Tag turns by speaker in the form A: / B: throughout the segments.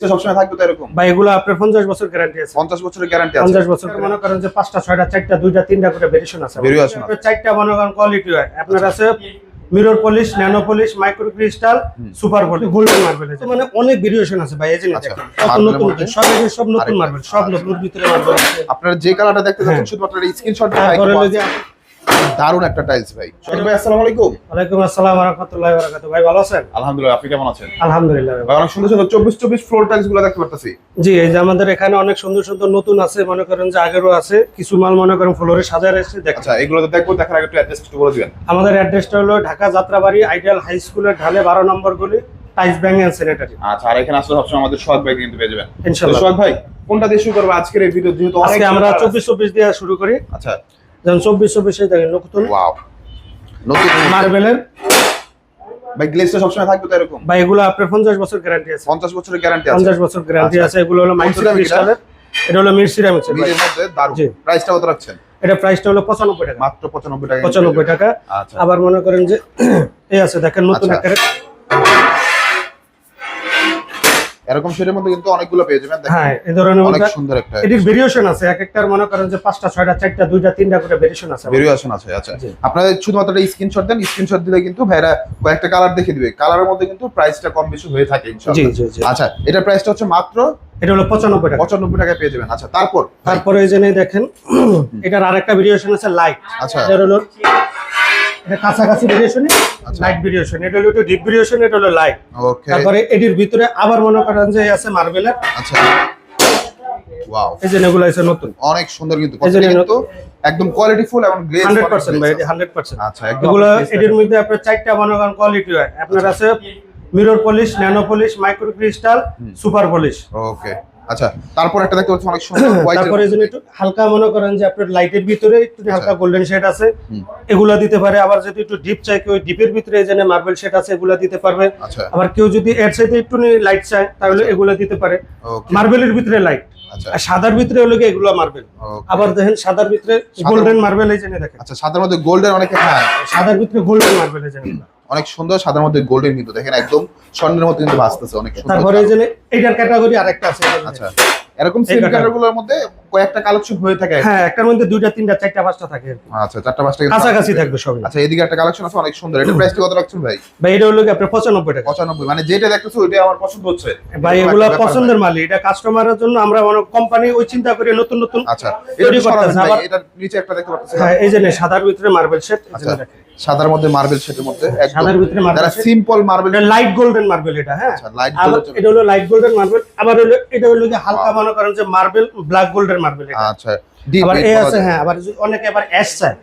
A: এটা সবসময় থাকবে তো এরকম?
B: বা এগুলো আপনার পঞ্চাশ বছর গ্যারান্টি আছে।
A: পঞ্চাশ বছরের গ্যারান্টি আছে।
B: পঞ্চাশ বছর মনে করেন যে করে ভেরিয়েশন আছে।
A: আছে।
B: মনে করেন কোয়ালিটি হয়। আপনার আছে mirror polish nano polish micro crystal super polish golden marble মানে অনেক ভেরিয়েশন আছে ভাই এই যে
A: আচ্ছা,
B: দেখেন কত
A: marble এর
B: নতুন সব এই সব নতুন মার্বেল সব নতুন ভিতরে মার্বেল আছে।
A: আপনারা যে কালারটা দেখতে যাচ্ছেন
B: হ্যাঁ।
A: শুধুমাত্র স্ক্রিনশট দারুণ একটা টাইলস ভাই। শরীফ ভাই আসসালামু আলাইকুম।
B: ওয়ালাইকুম আসসালাম ওয়া রাহমাতুল্লাহি ওয়া বারাকাতুহু ভাই ভালো আছেন?
A: আলহামদুলিল্লাহ আপনি কেমন আছেন?
B: আলহামদুলিল্লাহ ভাই।
A: অনেক সুন্দর সুন্দর চব্বিশ চব্বিশ ফ্লোর টাইলসগুলো দেখতে পারতেছি।
B: জি এই যে আমাদের এখানে অনেক সুন্দর সুন্দর নতুন আছে মনে করেন যে আগেরও আছে কিছু মাল মনে করেন ফ্লোরে সাজায় রেখেছে দেখেন।
A: আচ্ছা এগুলো তো দেখব দেখার আগে একটু অ্যাড্রেস একটু বলে দিবেন।
B: আমাদের অ্যাড্রেসটা হলো ঢাকা যাত্রাবাড়ি আইডিয়াল হাই স্কুলের ঢালে বারো নম্বর গলি টাইলস ব্যাংক অ্যান্ড স্যানিটারি
A: আচ্ছা আর এখানে আসলে সবসময় আমাদের সোহাগ ভাই কিন্তু পেয়ে যাবেন। তো
B: ইনশাল্লাহ
A: সোহাগ ভাই কোনটা দিয়ে শুরু করব? আজকের এই ভিডিও যেহেতু অনেক
B: আজকে আমরা
A: colour আছে।
B: চব্বিশ চব্বিশ দিয়ে শুরু করি।
A: আচ্ছা।
B: যেমন চব্বিশ চব্বিশে দেখেন নতুন।
A: নতুন
B: মার্বেলের
A: ভাই সবসময় থাকবে তো এরকম?
B: বা এগুলো আপনার পঞ্চাশ বছর গ্যারান্টি আছে।
A: পঞ্চাশ বছরের গ্যারান্টি আছে।
B: পঞ্চাশ বছর গ্যারান্টি
A: আচ্ছা।
B: আছে। এগুলো হলো মাইক্রো
A: এটা?
B: ক্রিস্টালের এটা হলো মির সিরামিক্সের ভাই।
A: মিলের মধ্যে? দারুণ। প্রাইসটা কত রাখছেন?
B: এটা প্রাইসটা হলো পঁচানব্বই টাকা।
A: মাত্র পঁচানব্বই টাকা।
B: পঁচানব্বই টাকা।
A: আচ্ছা।
B: আবার মনে করেন যে এই আছে দেখেন নতুন
A: আচ্ছা।
B: একটা
A: এরকম সেটের মধ্যে কিন্তু অনেকগুলো পেয়ে যাবেন।
B: হ্যাঁ এই ধরনের
A: অনেক সুন্দর একটা
B: এটির ভেরিয়েশন আছে এক একটার মনে করেন যে পাঁচটা ছয়টা চারটা দুইটা তিনটা করে ভেরিয়েশন আছে
A: ভেরিয়েশন আছে আচ্ছা।
B: জি।
A: আপনাদের শুধুমাত্র স্ক্রিনশট দেন স্ক্রিনশট দিলে কিন্তু ভাইরা কয়েকটা কালার দেখে দিবে। কালারের মধ্যে কিন্তু প্রাইসটা কম বেশি হয়ে থাকে ইনশাআল্লাহ আচ্ছা এটার প্রাইসটা হচ্ছে মাত্র
B: এটা হলো পঁচানব্বই টাকা।
A: পঁচানব্বই টাকায় পেয়ে যাবেন। আচ্ছা তারপর?
B: তারপরে এই যে দেখেন এটার আরেকটা ভেরিয়েশন আছে লাইট
A: আচ্ছা।
B: এটা হলো এটা কাছাকাছি ভেরিয়েশন
A: আচ্ছা।
B: লাইট ভেরিয়েশন এটা হলো একটু ডিপ ভেরিয়েশন এটা হলো লাইট
A: ওকে
B: তারপরে এটির ভিতরে আবার মনে করেন যে আছে মার্বেলের
A: আচ্ছা। ওয়াও
B: এই যে এগুলো আছে নতুন।
A: অনেক সুন্দর কিন্তু কিন্তু একদম কোয়ালিটি ফুল এবং
B: হান্ড্রেড পার্সেন্ট ভাই হান্ড্রেড পার্সেন্ট
A: আচ্ছা
B: এগুলো এটির মধ্যে আপনার চারটা মনে করেন কোয়ালিটি হয়। আপনার আছে mirror polish nano polish micro crystal super polish
A: okay আচ্ছা তারপর একটা দেখতে পাচ্ছি অনেক সুন্দর
B: তারপরে এই একটু হালকা মনে করেন যে আপনার লাইটের ভিতরে একটু হালকা গোল্ডেন শেড আছে। এগুলা দিতে পারে। আবার যদি একটু ডিপ চাই কেউ ডিপের ভিতরে মার্বেল শেড আছে এগুলা দিতে পারবে।
A: আচ্ছা।
B: আবার কেউ যদি এর সাথে একটু লাইট চায় তাহলে এগুলা দিতে পারে। মার্বেলের ভিতরে লাইট
A: আচ্ছা।
B: আর সাদার ভিতরে হলো এগুলো মার্বেল আবার দেখেন সাদার ভিতরে গোল্ডেন মার্বেল এই যে দেখেন।
A: আচ্ছা সাদার মধ্যে গোল্ডেন অনেক হ্যাঁ
B: সাদার ভিতরে গোল্ডেন মার্বেল এই যে দেখেন।
A: অনেক সুন্দর সাদার মধ্যে গোল্ডেন কিন্তু দেখেন একদম স্বর্ণের মতো কিন্তু ভাসতেছে অনেক সুন্দর
B: তারপরে এই যে এটার ক্যাটাগরি আরেকটা আছে।
A: আচ্ছা এরকম সিম।
B: কালার
A: মধ্যে কয়েকটা কালেকশন হয়ে থাকে
B: হ্যাঁ একটার মধ্যে দুইটা তিনটা চারটা পাঁচটা থাকে
A: আচ্ছা চারটা পাঁচটা
B: কাছাকাছি থাকবে সবই।
A: আচ্ছা এদিকে একটা কালেকশন আছে অনেক সুন্দর। এটা প্রাইসটা কত রাখছেন ভাই?
B: ভাই এটা হলো আপনার পঁচানব্বই টাকা।
A: পঁচানব্বই মানে যেটা দেখতেছো ওইটাই আমার পছন্দ হচ্ছে।
B: ভাই এগুলো পছন্দের মালই এটা কাস্টমারের জন্য আমরা অনেক কোম্পানি ওই চিন্তা করে নতুন নতুন
A: আচ্ছা এটা
B: তৈরি করতেছে, আবার-
A: এটার নিচে একটা দেখতে পাচ্ছেন
B: হ্যাঁ এই যে সাদার ভিতরে মার্বেল সেট
A: আচ্ছা সাদার মধ্যে মার্বেল সেটের মধ্যে
B: সাদার ভিতরে মার্বেল
A: সিম্পল মার্বেল
B: এটা লাইট গোল্ডেন মার্বেল এটা হ্যাঁ।
A: আচ্ছা লাইট
B: আবার এটা হলো লাইট গোল্ডেন মার্বেল আবার হলো এটা হলো হালকা মনে করেন যে মার্বেল ব্ল্যাক গোল্ডেন মার্বেল
A: আচ্ছা
B: আবার আছে হ্যাঁ আবার অনেকে আবার অ্যাশ চায়।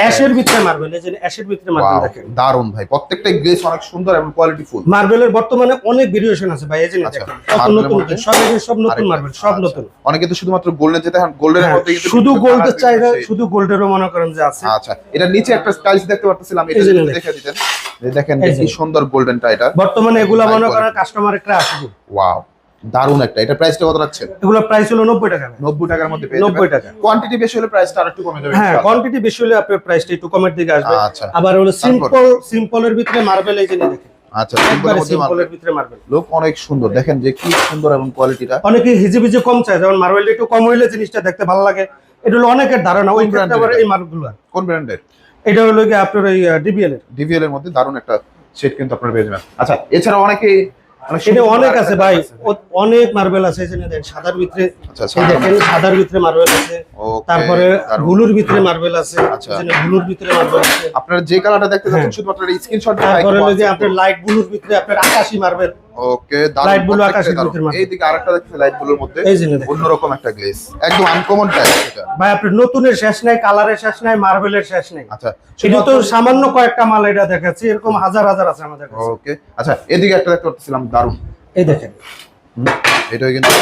B: অ্যাশের ভিতরে মার্বেল এই যে অ্যাশের ভিতরে মার্বেল দেখেন।
A: দারুণ ভাই প্রত্যেকটাই গ্লেস অনেক সুন্দর এবং কোয়ালিটি ফুল
B: মার্বেলের বর্তমানে অনেক ভেরিয়েশন আছে ভাই এই যে
A: আচ্ছা,
B: দেখেন কত নতুন সব সব নতুন মার্বেল সব
A: আচ্ছা।
B: নতুন।
A: অনেকে তো শুধুমাত্র গোল্ডেন যেতে
B: হ্যাঁ,
A: মধ্যে
B: শুধু গোল্ডের
A: colour
B: শুধু গোল্ডেরও মনে করেন যে আছে।
A: আচ্ছা এটা নিচে একটা দেখতে এটা যদি
B: দেখেন।
A: দেখে দিতেন। দেখেন কি সুন্দর গোল্ডেনটা এটা।
B: বর্তমানে এগুলা মনে করেন কাস্টমার একটা আছে
A: ওয়াও দারুণ একটা। এটা প্রাইসটা কত রাখছেন?
B: এগুলো প্রাইস হলো নব্বই টাকা।
A: 90 টাকার মধ্যে পেয়ে
B: 90 টাকা।
A: কোয়ান্টিটি বেশি হলে প্রাইসটা আরেকটু কমে যাবে
B: হ্যাঁ কোয়ান্টিটি বেশি হলে আপনার প্রাইসটা একটু কমের দিকে আসবে।
A: আচ্ছা।
B: আবার হলো সিম্পল সিম্পলের ভিতরে মার্বেল এই যে দেখেন।
A: আচ্ছা সিম্পলের
B: একবারে
A: মধ্যে
B: সিম্পলের ভিতরে মার্বেল
A: লোক অনেক সুন্দর। দেখেন যে কি সুন্দর এবং কোয়ালিটিটা
B: অনেকে হিজে কম চায় যেমন মার্বেল একটু কম হইলে জিনিসটা দেখতে ভালো লাগে। এটা হলো অনেকের ধারণা ওই
A: কোন brand
B: ক্ষেত্রে আবার এই মার্বেলগুলো
A: কোন ব্র্যান্ডের
B: এটা হলো কি আপনার ডিবিএল এর
A: এর মধ্যে দারুণ একটা সেট কিন্তু আপনারা পেয়ে যাবেন। আচ্ছা এছাড়া অনেকে
B: এটা অনেক আছে ভাই ও- অনেক মার্বেল আছে এখানে দেখেন সাদার ভিতরে
A: আচ্ছা
B: দেখেন সাদার ভিতরে মার্বেল আছে তারপরে হুলুর ভিতরে মার্বেল আছে
A: আচ্ছা।
B: এখানে ব্লুর ভিতরে মার্বেল আছে।
A: আপনারা যে কালারটা দেখতে পাচ্ছেন শুধুমাত্র স্ক্রিনশট
B: তারপরে যে আপনার লাইট ব্লুর ভিতরে আপনার আকাশি মার্বেল
A: ওকে
B: মারবে।
A: আরেকটা লাইট ব্লুর মধ্যে।
B: এই যে
A: অন্যরকম একটা গ্লেস একদম আনকমন টাইপ এটা।
B: ভাই নতুনের শেষ নাই কালারের শেষ নাই মার্বেলের শেষ নাই।
A: আচ্ছা
B: তো সামান্য কয়েকটা মাল এটা দেখাচ্ছি এরকম হাজার হাজার আছে আমাদের কাছে।
A: ওকে আচ্ছা এদিকে একটা দেখতে পাচ্ছিলাম দারুণ
B: এই দেখেন।
A: এটা কিন্তু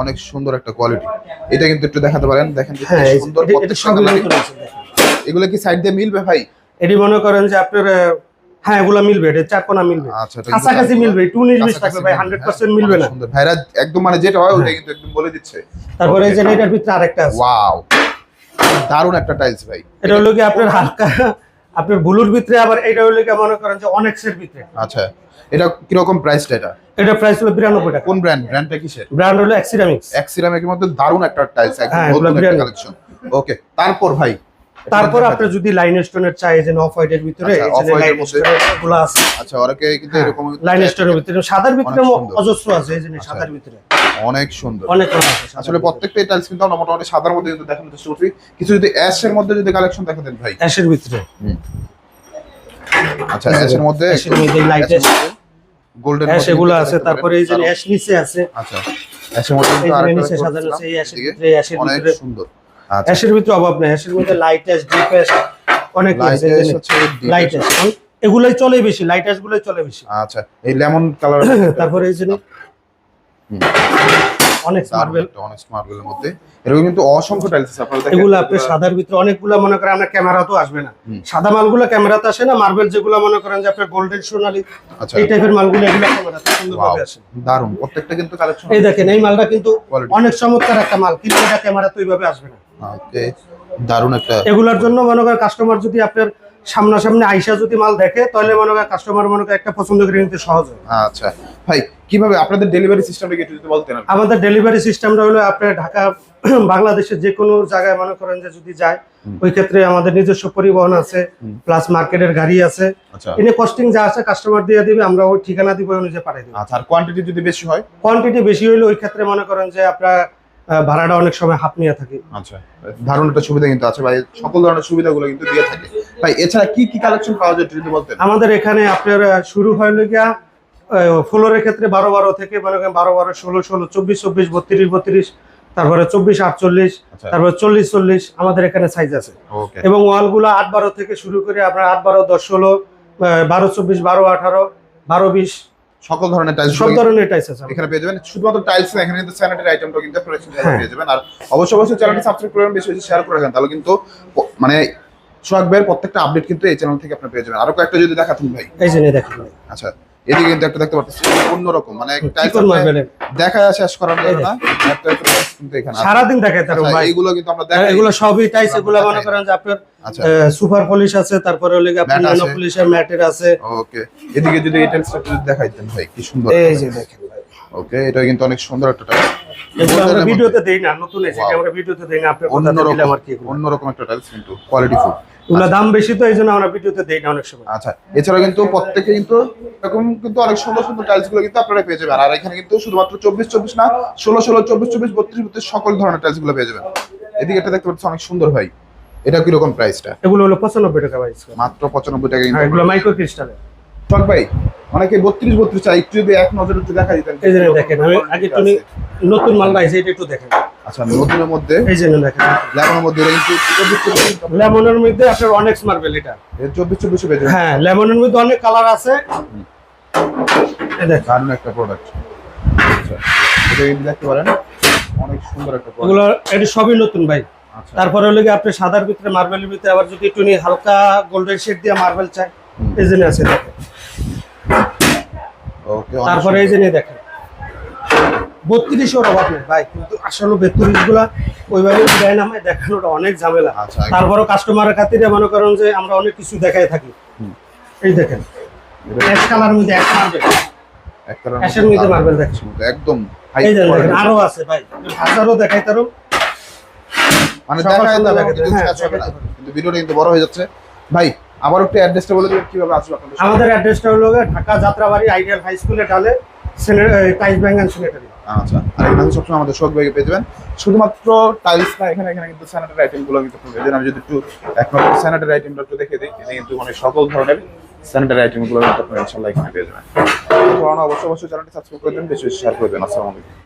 A: অনেক সুন্দর একটা কোয়ালিটি এটা কিন্তু একটু দেখাতে পারেন দেখেন
B: হ্যাঁ
A: সুন্দর এগুলো কি সাইড দিয়ে মিলবে ভাই?
B: এটি মনে করেন যে আপনার হ্যাঁ এগুলা মিলবে এটা চার কোনা মিলবে।
A: আচ্ছা
B: কাছাকাছি মিলবে একটু বিশ থাকবে ভাই হান্ড্রেড
A: হ্যাঁ।
B: পার্সেন্ট মিলবে না।
A: ভাইরা একদম মানে যেটা হয় ওটা কিন্তু একদম বলে দিচ্ছে।
B: তারপরে এই যে এটার ভিতরে আরেকটা আছে।
A: ওয়াও দারুণ একটা টাইলস ভাই।
B: এটা হলো কি আপনার হালকা আপনার ব্লুর ভিতরে আবার এটা হলো কি মনে করেন যে অনেক্সের ভিতরে।
A: আচ্ছা এটা কীরকম প্রাইসটা এটা?
B: এটা প্রাইস হলো বিরানব্বই টাকা।
A: কোন ব্র্যান্ড ব্র্যান্ডটা কিসের?
B: ব্র্যান্ড হলো এক্সিরামিক্স
A: এক্সিরামিকের মধ্যে দারুণ একটা টাইলস একদম
B: হ্যাঁ,
A: নতুন একটা কালেকশন ওকে তারপর ভাই
B: তারপর আপনি যদি লাইন স্টোনের চাই যে অফ হোয়াইটের ভিতরে
A: আচ্ছা,
B: গুলো আছে।
A: আচ্ছা ওরাকে কিন্তু এরকম
B: লাইন স্টোনের ভিতরে। সাদার ভিতরে অজস্র আছে এই
A: আচ্ছা।
B: সাদার ভিতরে।
A: অনেক সুন্দর।
B: অনেক
A: আসলে প্রত্যেকটা টাইলস কিন্তু আমরা মোটামুটি সাদার মধ্যে কিন্তু দেখানোর চেষ্টা করছি। কিছু যদি মধ্যে যদি কালেকশন দেখা দেন ভাই।
B: অ্যাশের ভিতরে।
A: আচ্ছা মধ্যে
B: অ্যাশের মধ্যে লাইট
A: গোল্ডেন
B: অ্যাশ এগুলো আছে তারপরে এই যে অ্যাশ নিচে আছে।
A: আচ্ছা অ্যাশের মধ্যে
B: আছে এই অ্যাশের ভিতরে
A: অনেক সুন্দর। আচ্ছা।
B: অ্যাশের ভিতরে অভাব নেই অ্যাশের মধ্যে লাইট অ্যাশ ডিপ অ্যাশ অনেক
A: লাইট
B: আছে
A: অ্যাশ হচ্ছে deep
B: লাইট
A: ash।
B: অ্যাশ এগুলোই চলে বেশি লাইট অ্যাশ গুলোই চলে বেশি।
A: আচ্ছা এই লেমন কালার
B: তারপরে এই যে অনেক মার্বেল
A: অনেক মার্বেলের মধ্যে। এরকম কিন্তু অসংখ্য টাইলস আছে আপনারা দেখেন।
B: এগুলো আপনি সাদার ভিতরে অনেকগুলো মনে করেন আপনার ক্যামেরা তো আসবে না। সাদা মালগুলো ক্যামেরাতে আসে না মার্বেল যেগুলো মনে করেন যে আপনার গোল্ডেন সোনালি
A: আচ্ছা।
B: এই টাইপের মালগুলো এগুলো ক্যামেরাতে সুন্দরভাবে আসে।
A: দারুণ। প্রত্যেকটা কিন্তু কালেকশন
B: এই দেখেন এই মালটা কিন্তু অনেক চমৎকার একটা মাল কিন্তু এটা ক্যামেরাতে ওইভাবে আসবে না।
A: ওকে দারুণ একটা
B: এগুলোর জন্য মনে করেন কাস্টমার যদি আপনার সামনাসামনি আইসা যদি মাল দেখে তাহলে মনে করেন কাস্টমার মনে করেন একটা পছন্দ করে নিতে সহজ হয়।
A: আচ্ছা ভাই কীভাবে আপনাদের ডেলিভারি সিস্টেমটা একটু যদি বলতেন
B: আমাদের ডেলিভারি সিস্টেমটা হলো আপনার ঢাকা বাংলাদেশের যে কোনো জায়গায় মনে করেন যে যদি যায় ওই ক্ষেত্রে আমাদের নিজস্ব পরিবহন আছে প্লাস মার্কেটের গাড়ি আছে।
A: আচ্ছা।
B: এনে কস্টিং যা আছে কাস্টমার দিয়ে দিবে আমরা ওই ঠিকানা দিব অনুযায়ী পাঠিয়ে দেবো।
A: আচ্ছা আর কোয়ান্টিটি যদি বেশি হয়?
B: কোয়ান্টিটি বেশি হইলে ওই ক্ষেত্রে মনে করেন যে আপনার ভাড়াটা অনেক সময় হাফ নিয়ে থাকি।
A: আচ্ছা দারুণ একটা সুবিধা কিন্তু আছে ভাই সকল ধরনের সুবিধাগুলো কিন্তু দিয়ে থাকে। ভাই এছাড়া কি কি কালেকশন পাওয়া যায় যদি বলতেন?
B: আমাদের এখানে আপনার শুরু হইল গিয়া ফ্লোরের ক্ষেত্রে বারো বারো থেকে মনে বারো বারো ষোলো ষোলো চব্বিশ চব্বিশ বত্রিশ বত্রিশ তারপরে চব্বিশ আটচল্লিশ
A: আচ্ছা।
B: তারপরে চল্লিশ চল্লিশ আমাদের এখানে সাইজ আছে। এবং ওয়ালগুলো আট বারো থেকে শুরু করে আপনার আট বারো দশ ষোলো বারো চব্বিশ বারো আঠারো বারো বিশ
A: সকল ধরনের টাইলস
B: সব ধরনের টাইলস আছে।
A: এখানে পেয়ে যাবেন। শুধুমাত্র টাইলস না এখানে কিন্তু স্যানিটারি আইটেমটাও কিন্তু
B: হ্যাঁ।
A: পেয়ে যাবেন। আর অবশ্যই অবশ্যই চ্যানেলটি সাবস্ক্রাইব করবেন বেশি বেশি শেয়ার করে রাখেন তাহলে কিন্তু মানে সোহাগ ভাইয়ের প্রত্যেকটা আপডেট কিন্তু এই চ্যানেল থেকে আপনি পেয়ে যাবেন। আরও কয়েকটা যদি দেখাতেন ভাই।
B: এই যে নিয়ে দেখেন
A: আচ্ছা এদিকে কিন্তু একটা দেখতে পাচ্ছি অন্যরকম। মানে টাইলস দেখা শেষ করার জন্য না? একটা কিন্তু এখানে
B: সারাদিন দেখায় তার
A: আচ্ছা,
B: ভাই।
A: এইগুলো কিন্তু আমরা দেখাই।
B: এগুলো সবই টাইস এগুলো মনে করেন যে আপনার
A: আচ্ছা।
B: সুপার পলিশ আছে তারপরে হলে আপনার ন্যানো পলিশের ম্যাটের আছে।
A: ওকে। এদিকে যদি এই টাইলসটা যদি দেখাইতেন ভাই কি সুন্দর
B: এই যে দেখেন ভাই।
A: ওকে এটা কিন্তু অনেক সুন্দর একটা টাইলস
B: এগুলো আমরা ভিডিওতে দেই না নতুন এসে. আমরা ভিডিওতে দেই না আপনার কথা দিলাম
A: অন্যরকম
B: আর কি
A: অন্যরকম একটা টাইলস কিন্তু কোয়ালিটি
B: এগুলো দাম বেশি তো এই জন্য আমরা ভিডিওতে দেই না অনেক সময়।
A: আচ্ছা এছাড়াও কিন্তু প্রত্যেকে কিন্তু এরকম কিন্তু অনেক সুন্দর সুন্দর টাইলসগুলো কিন্তু আপনারা পেয়ে যাবেন। আর এখানে কিন্তু শুধুমাত্র চব্বিশ চব্বিশ না ষোলো ষোলো চব্বিশ চব্বিশ বত্রিশ বত্রিশ সকল ধরনের টাইলসগুলো পেয়ে যাবেন। এদিকে এটা দেখতে পাচ্ছি অনেক সুন্দর ভাই। এটা কীরকম প্রাইসটা
B: এগুলো হলো পঁচানব্বই টাকা ভাই
A: মাত্র পঁচানব্বই টাকা কিন্তু
B: এগুলো মাইক্রো ক্রিস্টালের
A: সোহাগ ভাই অনেকে বত্রিশ বত্রিশ চাই একটু যদি এক নজরে একটু দেখা দিতেন।
B: এই দেখেন আমি আগে নি- নতুন মাল রাইছে এটা একটু দেখেন।
A: আচ্ছা নতুনের মধ্যে?
B: এই যে দেখেন।
A: লেমনের মধ্যে
B: লেমনের মধ্যে আপনার অনেক মার্বেল এটা।
A: চব্বিশ চব্বিশে পেয়ে যাবেন
B: হ্যাঁ লেমনের মধ্যে অনেক কালার আছে।
A: দারুণ একটা প্রোডাক্ট আচ্ছা এটা দেখতে পারেন অনেক সুন্দর একটা
B: এগুলো এটা সবই নতুন ভাই।
A: আচ্ছা।
B: তারপরে হলো গিয়ে আপনি সাদার ভিতরে মার্বেলের ভিতরে আবার যদি একটু হালকা গোল্ডেন শেড দিয়ে মার্বেল চাই এই জন্য আছে দেখেন।
A: ওকে
B: তারপরে এই যে দেখেন। বত্রিশের অভাব নেই। ভাই কিন্তু আসলে বেত্রিশগুলা ওইভাবে দেয় দেখানোটা অনেক ঝামেলা।
A: আচ্ছা
B: তারপরও কাস্টমারের খাতিরে মনে করেন যে আমরা অনেক কিছু দেখাই থাকি। এই দেখেন অ্যাশ কালার মধ্যে এক মার্বেল অ্যাশের মধ্যে marble দেখছি।
A: একদম
B: এই দেখেন আরও আছে ভাই। হাজারও দেখাই তারও
A: মানে না।
B: হ্যাঁ,
A: কিন্তু ভিডিওটা কিন্তু বড় হয়ে যাচ্ছে। ভাই আবার একটু অ্যাড্রেসটা বলে দিবেন কীভাবে আসবে আপনাদের সামনে?
B: আমাদের অ্যাড্রেসটা হলো ঢাকা যাত্রাবাড়ি আইডিয়াল হাই স্কুলে ডালে টাইস ব্যাঙ্ক অ্যান্ড স্যানিটারি
A: আচ্ছা আর এখানে সবসময় আমাদের শখ ব্যাগে পেয়ে যাবেন। শুধুমাত্র টাইলস না, এখানে এখানে কিন্তু স্যানিটারি আইটেমগুলো কিন্তু পেয়ে যাবেন আমি যদি একটু এক নম্বর স্যানিটারি আইটেমটা একটু দেখে দিই, এখানে কিন্তু মানে সকল ধরনের স্যানিটারি আইটেমগুলো কিন্তু আপনারা ইনশাল্লাহ এখানে পেয়ে যাবেন। অবশ্যই অবশ্যই চ্যানেলটি সাবস্ক্রাইব করে দেবেন, বেশি শেয়ার করে দেবেন। আসসালামু